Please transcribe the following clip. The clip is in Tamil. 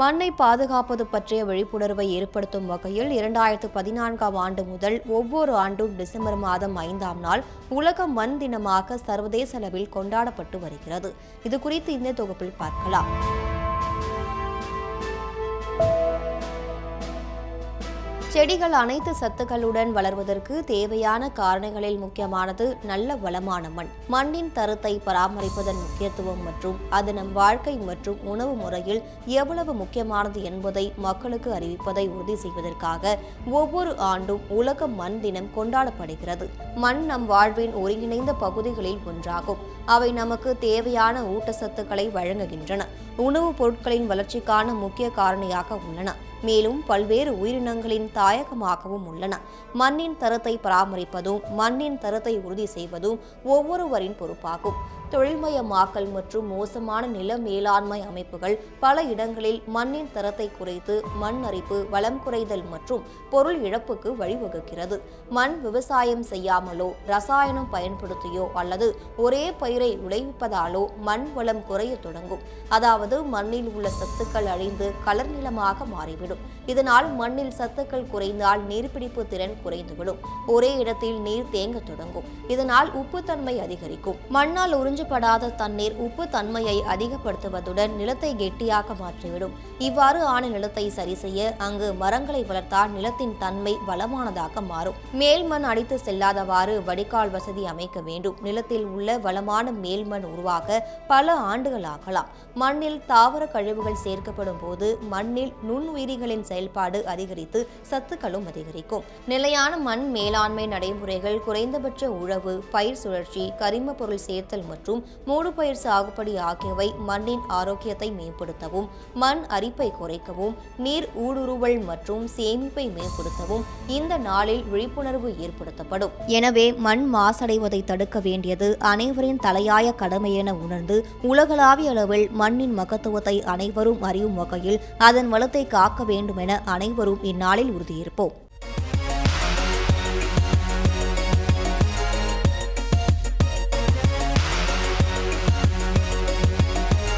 மண்ணை பாதுகாப்பது பற்றிய விழிப்புணர்வை ஏற்படுத்தும் வகையில் இரண்டாயிரத்து பதினான்காம் ஆண்டு முதல் ஒவ்வொரு ஆண்டும் டிசம்பர் மாதம் ஐந்தாம் நாள் உலக மண் தினமாக சர்வதேச அளவில் கொண்டாடப்பட்டு வருகிறது. இது குறித்து இந்த தொகுப்பில் பார்க்கலாம். செடிகள் அனைத்து சத்துக்களுடன் வளர்வதற்கு தேவையான காரணிகளில் முக்கியமானது நல்ல வளமான மண். மண்ணின் தரத்தை பராமரிப்பதன் முக்கியத்துவம் மற்றும் அது நம் வாழ்க்கை மற்றும் உணவு முறையில் எவ்வளவு முக்கியமானது என்பதை மக்களுக்கு அறிவிப்பதை உறுதி செய்வதற்காக ஒவ்வொரு ஆண்டும் உலக மண் தினம் கொண்டாடப்படுகிறது. மண் நம் வாழ்வின் ஒருங்கிணைந்த பகுதிகளில் ஒன்றாகும். அவை நமக்கு தேவையான ஊட்டச்சத்துக்களை வழங்குகின்றன. உணவுப் பொருட்களின் வளர்ச்சிக்கான முக்கிய காரணியாக உள்ளன. மேலும் பல்வேறு உயிரினங்களின் தாயகமாகவும் உள்ளன. மண்ணின் தரத்தை பராமரிப்பதும் மண்ணின் தரத்தை உறுதி செய்வதும் ஒவ்வொருவரின் பொறுப்பாகும். தொழில்மயமாக்கல் மற்றும் மோசமான நில மேலாண்மை அமைப்புகள் பல இடங்களில் மண்ணின் தரத்தை குறைத்து மண் அரிப்பு வளம் குறைதல் மற்றும் பொருள் இழப்புக்கு வழிவகுக்கிறது. மண் விவசாயம் செய்யாமலோ ரசாயனம் பயன்படுத்தியோ அல்லது ஒரே பயிரை விளைவிப்பதாலோ மண் வளம் குறைய தொடங்கும். அதாவது மண்ணில் உள்ள சத்துக்கள் அழிந்து கலர் நிலமாக மாறிவிடும். இதனால் மண்ணில் சத்துக்கள் குறைந்தால் நீர்பிடிப்பு திறன் குறைந்துவிடும். ஒரே இடத்தில் நீர் தேங்க தொடங்கும். இதனால் உப்புத்தன்மை அதிகரிக்கும். மண்ணால் உறிஞ்சப்படாத தண்ணீர் உப்பு தன்மையை அதிகப்படுத்துவதுடன் நிலத்தை கெட்டியாக மாற்றிவிடும். இவ்வாறு ஆன நிலத்தை சரி செய்ய அங்கு மரங்களை வளர்த்தால் நிலத்தின் தன்மை வளமானதாக மாறும். மேல் மண் அடித்து செல்லாதவாறு வடிகால் வசதி அமைக்க வேண்டும். நிலத்தில் உள்ள வளமான மேல்மண் உருவாக பல ஆண்டுகள் ஆகலாம். மண்ணில் தாவர கழிவுகள் சேர்க்கப்படும் போது மண்ணில் நுண்ணுயிரிகளின் செயல்பாடு அதிகரித்து சத்துக்களும் அதிகரிக்கும். நிலையான மண் மேலாண்மை நடைமுறைகள் குறைந்தபட்ச உழவு பயிர் சுழற்சி கரிம பொருள் சேர்த்தல் மற்றும் மூடுபயிர் சாகுபடி ஆகியவை மண்ணின் ஆரோக்கியத்தை மேம்படுத்தவும் மண் அரிப்பை குறைக்கவும் நீர் ஊடுருவல் மற்றும் சேமிப்பை மேம்படுத்தவும் இந்த நாளில் விழிப்புணர்வு ஏற்படுத்தப்படும். எனவே மண் மாசடைவதை தடுக்க வேண்டியது அனைவரின் தலையாய கடமை என உணர்ந்து உலகளாவிய அளவில் மண்ணின் மகத்துவத்தை அனைவரும் அறியும் வகையில் அதன் வளத்தை காக்க வேண்டும் என அனைவரும் இந்நாளில் உறுதியேற்போம்